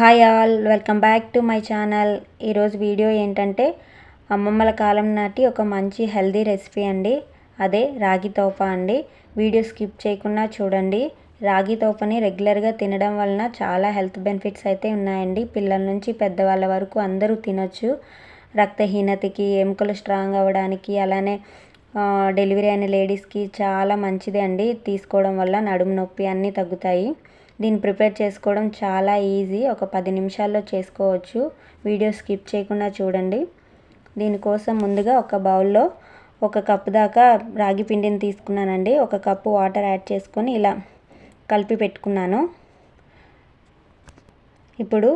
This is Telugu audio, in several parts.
Hi all welcome back to my channel ఈరోజు వీడియో ఏంటంటే అమ్మమ్మల కాలం నాటి ఒక మంచి హెల్దీ రెసిపీ అండి. అదే రాగి తోప అండి. వీడియో స్కిప్ చేయకుండా చూడండి. రాగి తోపని రెగ్యులర్గా తినడం వలన చాలా హెల్త్ బెనిఫిట్స్ అయితే ఉన్నాయండి. పిల్లల నుంచి పెద్దవాళ్ళ వరకు అందరూ తినొచ్చు. రక్తహీనతకి ఎముకలు స్ట్రాంగ్ అవ్వడానికి అలానే డెలివరీ అయిన లేడీస్కి చాలా మంచిది అండి. తీసుకోవడం వల్ల నడుము నొప్పి అన్నీ తగ్గుతాయి. దీన్ని ప్రిపేర్ చేసుకోవడం చాలా ఈజీ. ఒక పది నిమిషాల్లో చేసుకోవచ్చు. వీడియో స్కిప్ చేయకుండా చూడండి. దీనికోసం ముందుగా ఒక బౌల్లో ఒక కప్పు దాకా రాగి పిండిని తీసుకున్నానండి. ఒక కప్పు వాటర్ యాడ్ చేసుకొని ఇలా కలిపి పెట్టుకున్నాను. ఇప్పుడు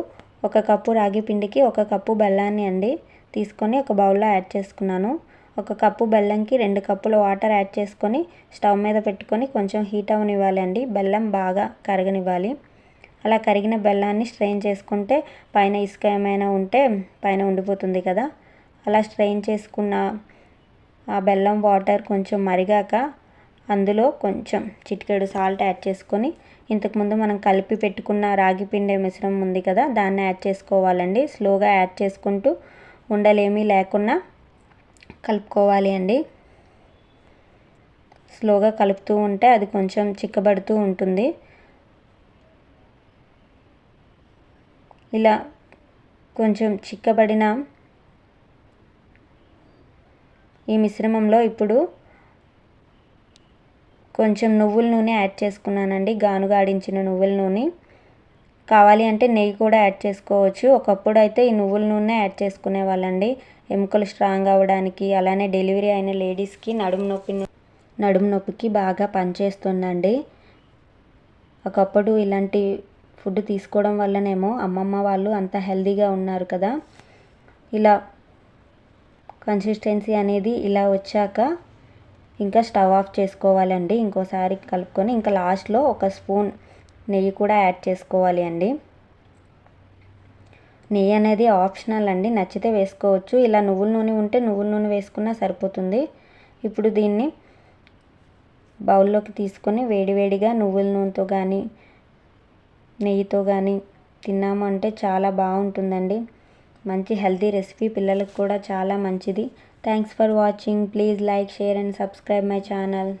ఒక కప్పు రాగి పిండికి ఒక కప్పు బెల్లాన్ని అండి తీసుకొని ఒక బౌల్లో యాడ్ చేసుకున్నాను. ఒక కప్పు బెల్లంకి రెండు కప్పుల వాటర్ యాడ్ చేసుకొని స్టవ్ మీద పెట్టుకొని కొంచెం హీట్ అవనివ్వాలి అండి బెల్లం బాగా కరగనివ్వాలి. అలా కరిగిన బెల్లాన్ని స్ట్రెయిన్ చేసుకుంటే పైన ఇసుక ఏమైనా ఉంటే పైన ఉండిపోతుంది కదా. అలా స్ట్రెయిన్ చేసుకున్న ఆ బెల్లం వాటర్ కొంచెం మరిగాక అందులో కొంచెం చిటికెడు సాల్ట్ యాడ్ చేసుకొని ఇంతకుముందు మనం కలిపి పెట్టుకున్న రాగి పిండి మిశ్రమం ఉంది కదా దాన్ని యాడ్ చేసుకోవాలండి. స్లోగా యాడ్ చేసుకుంటూ ఉండలేమీ లేకుండా కలుపుకోవాలి అండి. స్లోగా కలుపుతూ ఉంటే అది కొంచెం చిక్కబడుతూ ఉంటుంది. ఇలా కొంచెం చిక్కబడిన ఈ మిశ్రమంలో ఇప్పుడు కొంచెం నువ్వుల నూనె యాడ్ చేసుకున్నానండి. గానుగాడించిన నువ్వుల నూనె. కావాలి అంటే నెయ్యి కూడా యాడ్ చేసుకోవచ్చు. ఒకప్పుడు అయితే ఈ నువ్వుల నూనె యాడ్ చేసుకునే వాళ్ళండి. ఎముకలు స్ట్రాంగ్ అవ్వడానికి అలానే డెలివరీ అయిన లేడీస్కి నడుము నొప్పి నడుము నొప్పికి బాగా పనిచేస్తుందండి. ఒకప్పుడు ఇలాంటి ఫుడ్ తీసుకోవడం వల్లనేమో అమ్మమ్మ వాళ్ళు అంత హెల్దీగా ఉన్నారు కదా. ఇలా కన్సిస్టెన్సీ అనేది ఇలా వచ్చాక ఇంకా స్టవ్ ఆఫ్ చేసుకోవాలండి. ఇంకోసారి కలుపుకొని ఇంకా లాస్ట్లో ఒక స్పూన్ నెయ్యి కూడా యాడ్ చేసుకోవాలి అండి. నెయ్యి అనేది ఆప్షనల్ అండి. నచ్చితే వేసుకోవచ్చు. ఇలా నువ్వుల నూనె ఉంటే నువ్వుల నూనె వేసుకున్నా సరిపోతుంది. ఇప్పుడు దీన్ని బౌల్లోకి తీసుకొని వేడివేడిగా నువ్వుల నూనెతో కానీ నెయ్యితో కానీ తిన్నాము అంటే చాలా బాగుంటుందండి. మంచి హెల్తీ రెసిపీ. పిల్లలకు కూడా చాలా మంచిది. Thanks for watching. Please like share and subscribe my channel.